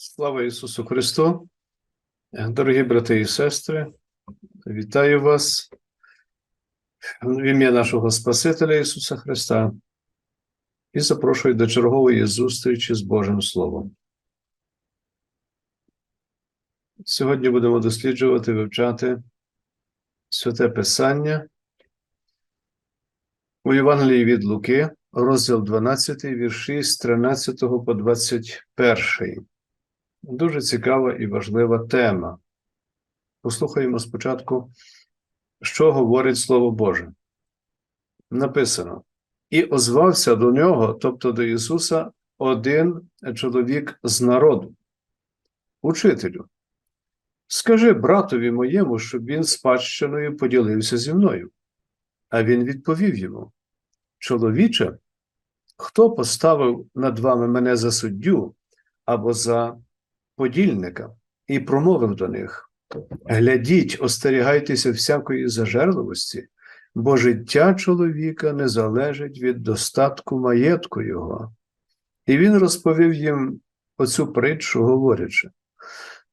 Слава Ісусу Христу! Дорогі брати і сестри, вітаю вас в ім'я нашого Спасителя Ісуса Христа і запрошую до чергової зустрічі з Божим Словом. Сьогодні будемо досліджувати, вивчати Святе Писання у Євангелії від Луки, розділ 12, вірші з 13 по 21. Дуже цікава і важлива тема. Послухаємо спочатку, що говорить Слово Боже. Написано: І озвався до нього, тобто до Ісуса, один чоловік з народу. Учителю, скажи братові моєму, щоб він спадщиною поділився зі мною. А він відповів йому: Чоловіче, хто поставив над вами мене за суддю або за подільника і промовив до них: Глядіть, остерігайтеся всякої зажерливості, бо життя чоловіка не залежить від достатку маєтку його. І він розповів їм оцю притчу, говорячи: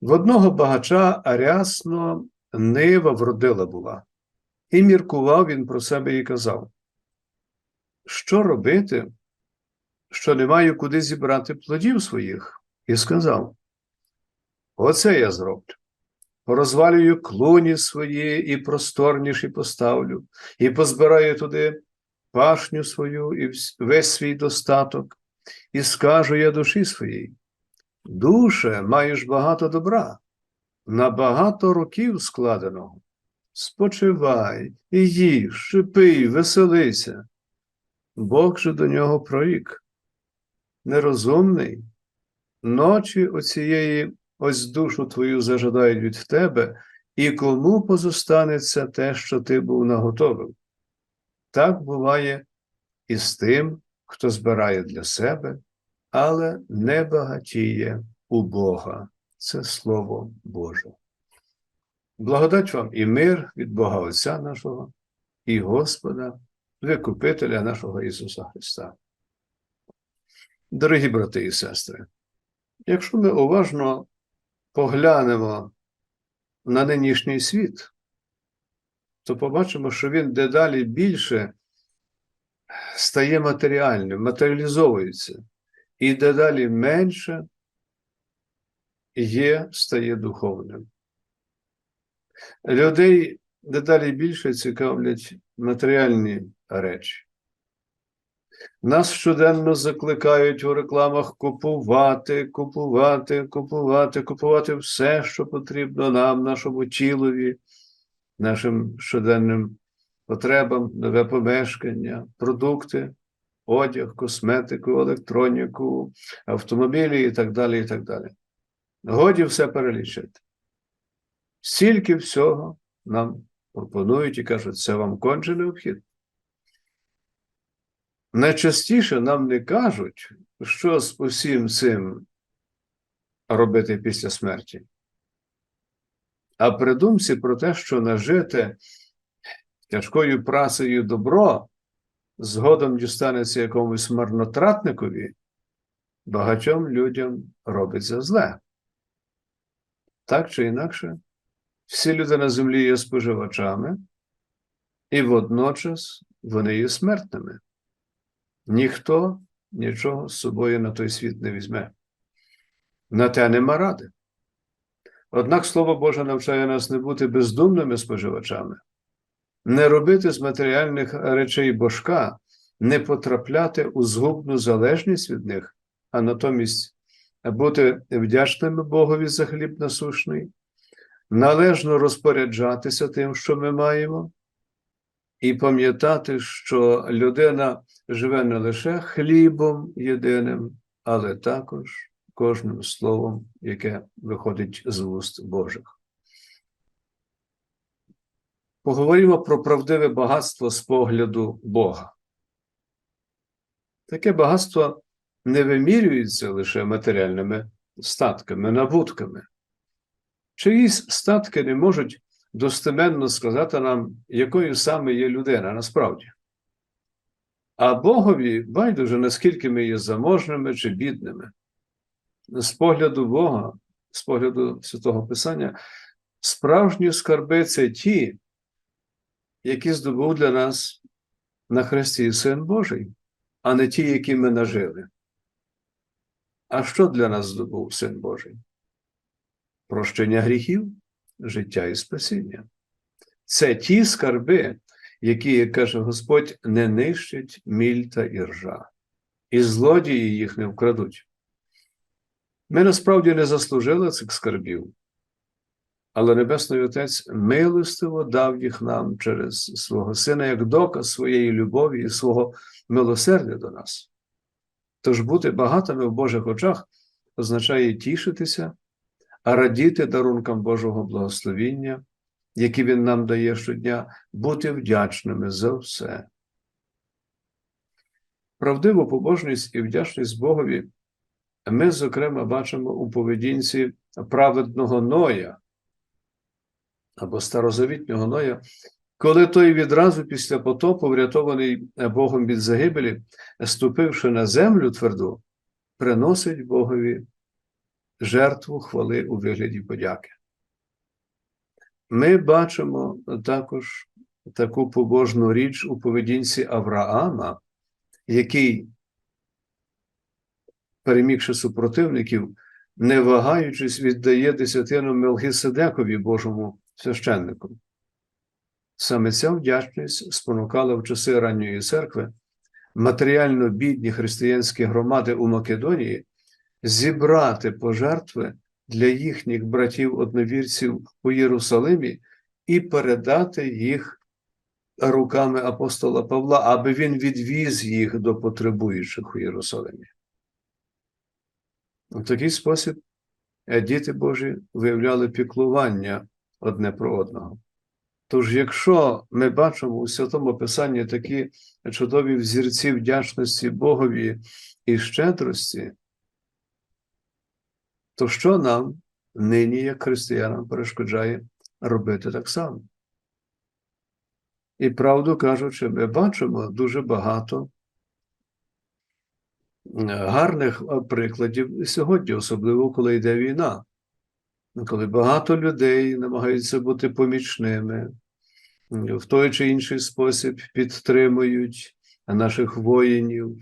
в одного багача рясно нива вродила була, і міркував він про себе і казав: Що робити, що не маю куди зібрати плодів своїх? І сказав: Оце я зроблю. Порозвалюю клуні свої і просторніші поставлю, і позбираю туди пашню свою і весь свій достаток, і скажу я душі своїй: Душе, маєш багато добра, на багато років складеного. Спочивай, їж, і пий, веселися. Бог же до нього прорік. Нерозумний, ночі оцієї ось душу твою зажадають від тебе, і кому позостанеться те, що ти був наготовив. Так буває і з тим, хто збирає для себе, але не багатіє у Бога. Це Слово Боже. Благодать вам і мир від Бога Отця нашого і Господа, Викупителя нашого Ісуса Христа. Дорогі брати і сестри, якщо ми уважно поглянемо на нинішній світ, то побачимо, що він дедалі більше стає матеріальним, матеріалізовується, і дедалі менше є, стає духовним. Людей дедалі більше цікавлять матеріальні речі. Нас щоденно закликають у рекламах купувати, купувати, купувати, купувати все, що потрібно нам, нашому тілові, нашим щоденним потребам, нове помешкання, продукти, одяг, косметику, електроніку, автомобілі і так далі. і так далі. Годі все перелічити. Стільки всього нам пропонують і кажуть, це вам конче необхідно. Найчастіше нам не кажуть, що з усім цим робити після смерті. А при думці про те, що нажите тяжкою працею добро згодом дістанеться якомусь марнотратникові, багатьом людям робиться зле. Так чи інакше, всі люди на землі є споживачами, і водночас вони є смертними. Ніхто нічого з собою на той світ не візьме. На те нема ради. Однак Слово Боже навчає нас не бути бездумними споживачами, не робити з матеріальних речей божка, не потрапляти у згубну залежність від них, а натомість бути вдячними Богові за хліб насушний, належно розпоряджатися тим, що ми маємо, і пам'ятати, що людина живе не лише хлібом єдиним, але також кожним словом, яке виходить з вуст Божих. Поговоримо про правдиве багатство з погляду Бога. Таке багатство не вимірюється лише матеріальними статками, набутками. Чиїсь статки не можуть достеменно сказати нам, якою саме є людина насправді. А Богові байдуже, наскільки ми є заможними чи бідними. з погляду Бога, з погляду Святого Писання, справжні скарби це ті, які здобув для нас на Христі Син Божий, а не ті, які ми нажили. А що для нас здобув Син Божий? Прощення гріхів, життя і спасіння. Це ті скарби, які, як каже Господь, не нищать міль та іржа, і злодії їх не вкрадуть. Ми насправді не заслужили цих скарбів, але Небесний Отець милостиво дав їх нам через свого Сина як доказ своєї любові і свого милосердя до нас. Тож бути багатими в Божих очах означає тішитися, а радіти дарункам Божого благословіння, які Він нам дає щодня, бути вдячними за все. Правдиву побожність і вдячність Богові ми, зокрема, бачимо у поведінці праведного Ноя або старозавітнього Ноя, коли той відразу після потопу, врятований Богом від загибелі, ступивши на землю тверду, приносить Богові жертву хвали у вигляді подяки. Ми бачимо також таку побожну річ у поведінці Авраама, який, перемігши супротивників, не вагаючись, віддає десятину Мелхиседекові Божому священнику. Саме ця вдячність спонукала в часи ранньої церкви матеріально бідні християнські громади у Македонії зібрати пожертви для їхніх братів-одновірців у Єрусалимі і передати їх руками апостола Павла, аби він відвіз їх до потребуючих у Єрусалимі. У такий спосіб діти Божі виявляли піклування одне про одного. Тож, якщо ми бачимо у Святому Писанні такі чудові взірці вдячності Богові і щедрості, то що нам нині, як християнам, перешкоджає робити так само? І правду кажучи, ми бачимо дуже багато гарних прикладів сьогодні, особливо коли йде війна, коли багато людей намагаються бути помічними, в той чи інший спосіб підтримують наших воїнів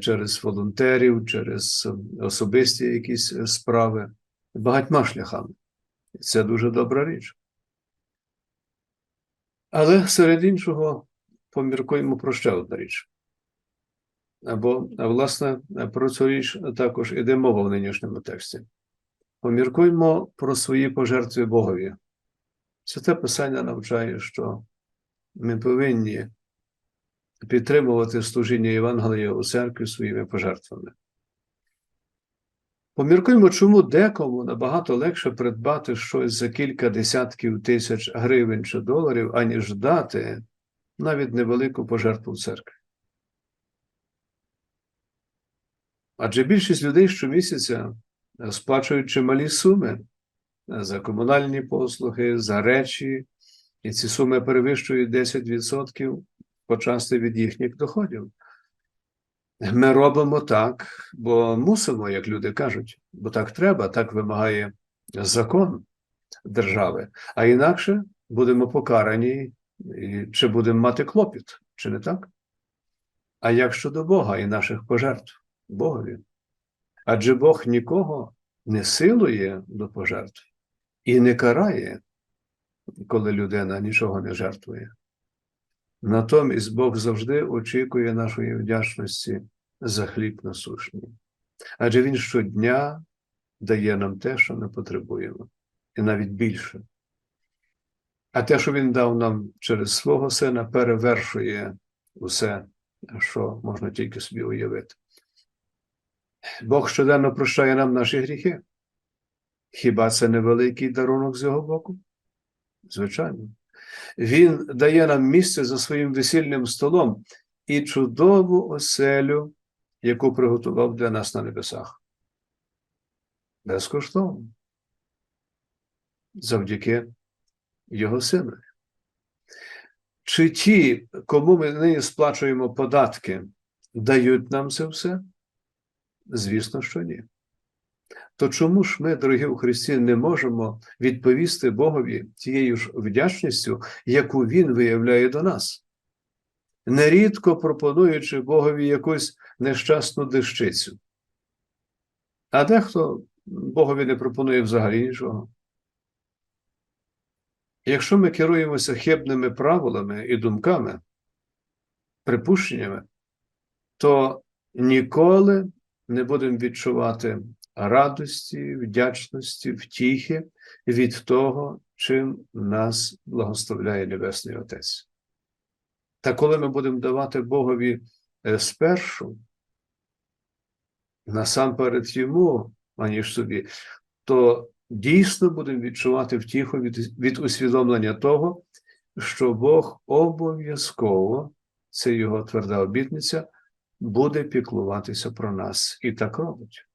через волонтерів, через особисті якісь справи, багатьма шляхами. Це дуже добра річ. Але серед іншого поміркуємо про ще одну річ. Або, власне, про цю річ також іде мова в нинішньому тексті. Поміркуймо про свої пожертви Богові. Святе Писання навчає, що ми повинні підтримувати служіння Євангелія у церкві своїми пожертвами. Поміркуємо, чому декому набагато легше придбати щось за кілька десятків тисяч гривень чи доларів, аніж дати навіть невелику пожертву в церкві. Адже більшість людей щомісяця сплачують чималі суми за комунальні послуги, за речі, і ці суми перевищують 10% почасти від їхніх доходів. Ми робимо так, бо мусимо, як люди кажуть, бо так треба, так вимагає закон держави, а інакше будемо покарані, чи будемо мати клопіт, чи не так? А як щодо Бога і наших пожертв Богові? Адже Бог нікого не силує до пожертв і не карає, коли людина нічого не жертвує. Натомість Бог завжди очікує нашої вдячності за хліб насушний. Адже Він щодня дає нам те, що ми потребуємо, і навіть більше. А те, що Він дав нам через свого сина, перевершує усе, що можна тільки собі уявити. Бог щоденно прощає нам наші гріхи. Хіба це не великий дарунок з його боку? Звичайно. Він дає нам місце за своїм весільним столом і чудову оселю, яку приготував для нас на небесах. Безкоштовно. Завдяки Його синові. Чи ті, кому ми нині сплачуємо податки, дають нам це все? Звісно, що ні. То чому ж ми, дорогі у Христі, не можемо відповісти Богові тією ж вдячністю, яку Він виявляє до нас? Нерідко пропонуючи Богові якусь нещасну дещицю. А дехто Богові не пропонує взагалі нічого. Якщо ми керуємося хибними правилами і думками, припущеннями, то ніколи не будемо відчувати радості, вдячності, втіхи від того, чим нас благословляє Небесний Отець. Та коли ми будемо давати Богові е, спершу, насамперед йому, аніж собі, то дійсно будемо відчувати втіху від, від усвідомлення того, що Бог обов'язково, це його тверда обітниця, буде піклуватися про нас і так робить.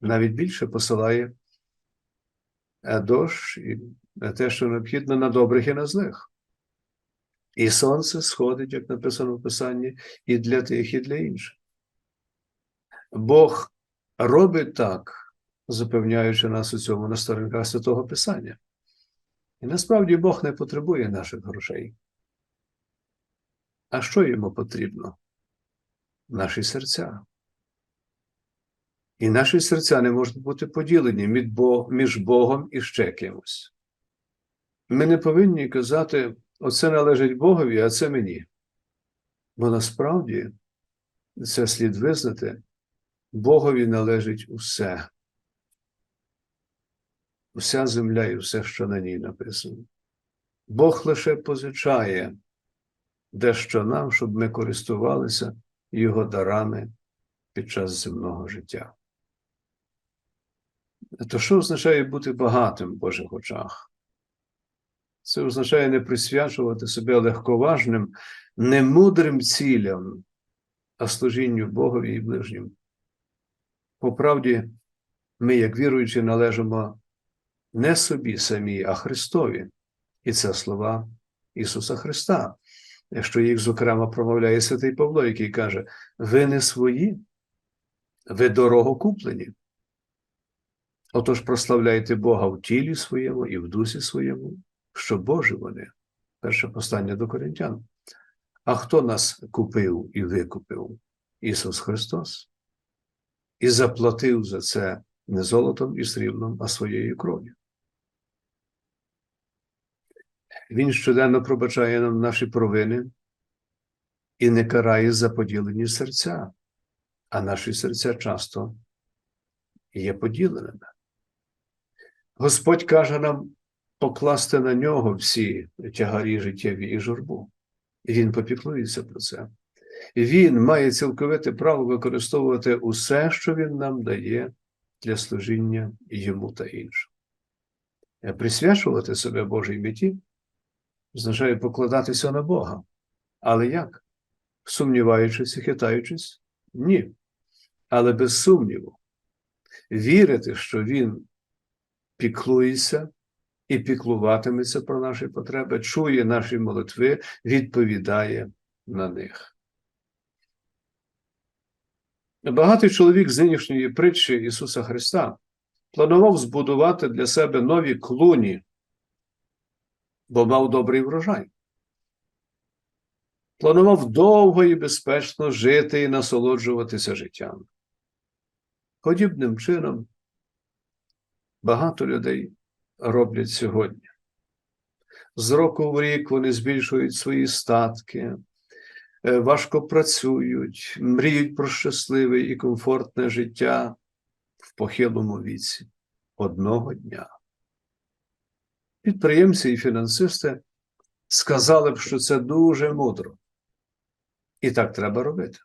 Навіть більше посилає е, дощ і те, що необхідно на добрих і на злих. І сонце сходить, як написано в Писанні, і для тих, і для інших. Бог робить так, запевняючи нас у цьому на сторінках Святого Писання. І насправді Бог не потребує наших грошей. А що йому потрібно? Наші серця. І наші серця не можуть бути поділені між Богом і ще кимось. Ми не повинні казати, оце належить Богові, а це мені. Бо насправді це слід визнати, Богові належить усе. Уся земля і все, що на ній написано. Бог лише позичає дещо нам, щоб ми користувалися Його дарами під час земного життя. То що означає бути багатим в Божих очах? Це означає не присвячувати себе легковажним, немудрим цілям, а служінню Богові і ближнім. По правді, ми, як віруючі, належимо не собі самі, а Христові. І це слова Ісуса Христа, що їх, зокрема, промовляє святий Павло, який каже: ви не свої, ви дорого куплені. Отож, прославляйте Бога в тілі своєму і в дусі своєму, що Божі вони. Перше послання до Коринтян. А хто нас купив і викупив? Ісус Христос. І заплатив за це не золотом і сріблом, а своєю кров'ю. Він щоденно пробачає нам наші провини і не карає за поділені серця, а наші серця часто є поділеними. Господь каже нам покласти на нього всі тягарі життєві і журбу. І він попіклується про це. Він має цілковите право використовувати усе, що він нам дає для служіння йому та іншим. Присвячувати себе Божій меті означає покладатися на Бога. Але як? Сумніваючись і хитаючись? Ні. Але без сумніву. Вірити, що Він піклується і піклуватиметься про наші потреби, чує наші молитви, відповідає на них. Багатий чоловік з нинішньої притчі Ісуса Христа планував збудувати для себе нові клуні, бо мав добрий врожай. Планував довго і безпечно жити і насолоджуватися життям. Подібним чином багато людей роблять сьогодні. З року в рік вони збільшують свої статки, е, важко працюють, мріють про щасливе і комфортне життя в похилому віці одного дня. Підприємці і фінансисти сказали б, що це дуже мудро. І так треба робити.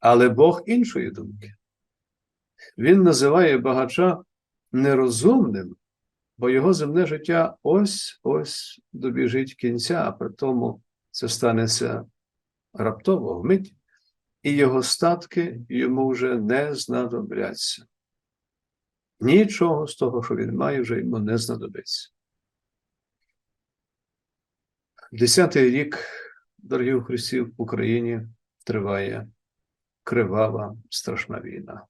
Але Бог іншої думки. Він називає багача нерозумним, бо його земне життя ось ось добіжить кінця, а при тому це станеться раптово вмить, і його статки йому вже не знадобляться. Нічого з того, що він має, вже йому не знадобиться. Десятий рік, дорогі Христі, в Україні триває кривава, страшна війна.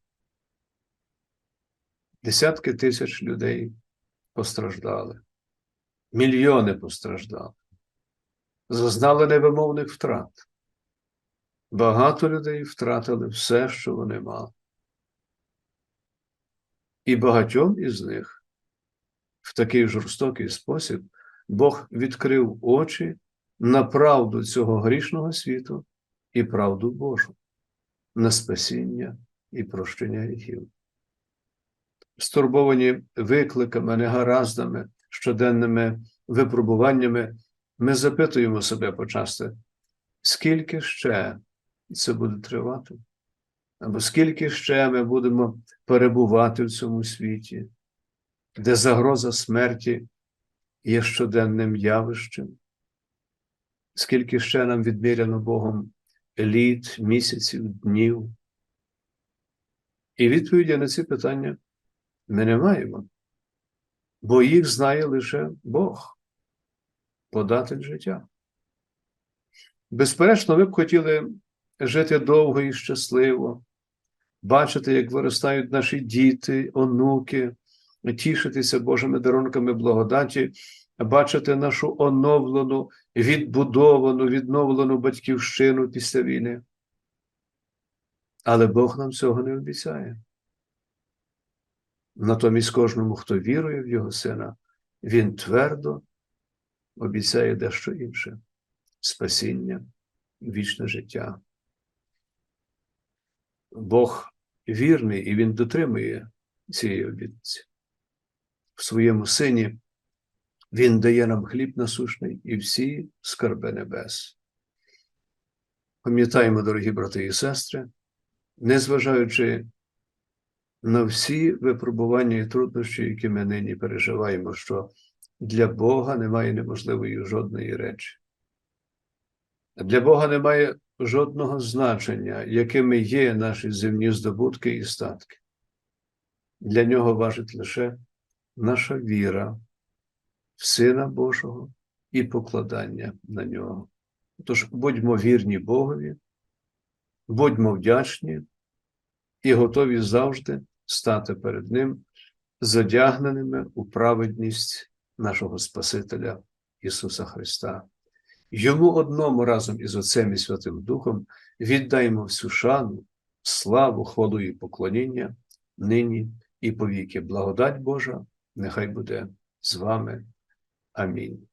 Десятки тисяч людей постраждали, мільйони постраждали, зазнали невимовних втрат. Багато людей втратили все, що вони мали. І багатьом із них в такий жорстокий спосіб Бог відкрив очі на правду цього грішного світу і правду Божу, на спасіння і прощення гріхів. Стурбовані викликами, негараздами, щоденними випробуваннями, ми запитуємо себе почасти, скільки ще це буде тривати? Або скільки ще ми будемо перебувати в цьому світі, де загроза смерті є щоденним явищем? Скільки ще нам відміряно Богом літ, місяців, днів? І відповіді на ці питання ми не маємо, бо їх знає лише Бог, податель життя. Безперечно, ми б хотіли жити довго і щасливо, бачити, як виростають наші діти, онуки, тішитися Божими дарунками благодаті, бачити нашу оновлену, відбудовану, відновлену батьківщину після війни. Але Бог нам цього не обіцяє. Натомість кожному, хто вірує в Його Сина, Він твердо обіцяє дещо інше спасіння, вічне життя. Бог вірний і Він дотримує цієї обітниці. В своєму сині Він дає нам хліб насушний і всі скарби небес. Пам'ятаємо, дорогі брати і сестри, незважаючи на всі випробування і труднощі, які ми нині переживаємо, що для Бога немає неможливої жодної речі. Для Бога немає жодного значення, якими є наші земні здобутки і статки. Для нього важить лише наша віра в Сина Божого і покладання на нього. Тож будьмо вірні Богові, будьмо вдячні і готові завжди стати перед Ним задягненими у праведність нашого Спасителя Ісуса Христа. Йому одному разом із Отцем і Святим Духом віддаємо всю шану, славу, хвалу і поклоніння нині і повіки. Благодать Божа, нехай буде з вами. Амінь.